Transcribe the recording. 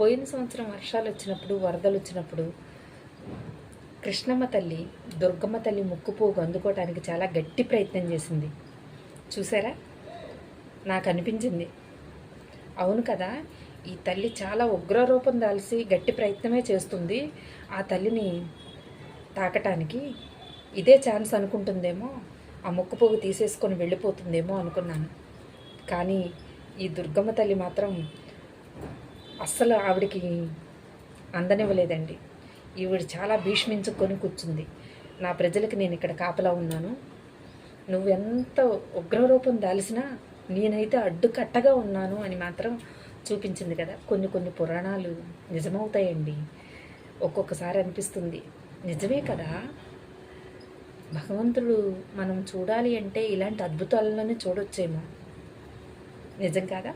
పోయిన సంవత్సరం వర్షాలు వచ్చినప్పుడు వరదలు వచ్చినప్పుడు కృష్ణమ్మ తల్లి దుర్గమ్మ తల్లి ముక్కుపోగు అందుకోవటానికి చాలా గట్టి ప్రయత్నం చేసింది. చూసారా? నాకు అనిపించింది. అవును కదా ఈ తల్లి చాలా ఉగ్రరూపం దాల్చి గట్టి ప్రయత్నమే చేస్తుంది. ఆ తల్లిని తాకటానికి ఇదే ఛాన్స్ అనుకుంటుందేమో ఆ ముక్కుపోగు తీసేసుకొని వెళ్ళిపోతుందేమో అనుకున్నాను. కానీ ఈ దుర్గమ్మ తల్లి మాత్రం అస్సలు ఆవిడకి అందనివ్వలేదండి. ఈవిడ చాలా భీష్మించుకొని కూర్చుంది. నా ప్రజలకి నేను ఇక్కడ కాపలా ఉన్నాను. నువ్వెంత ఉగ్రరూపం దాల్సినా నేనైతే అడ్డుకట్టగా ఉన్నాను అని మాత్రం చూపించింది కదా. కొన్ని కొన్ని పురాణాలు నిజమవుతాయండి. ఒక్కొక్కసారి అనిపిస్తుంది. నిజమే కదా? భగవంతుడు మనం చూడాలి అంటే ఇలాంటి అద్భుతాలలోనే చూడొచ్చేమో. నిజం కాదా?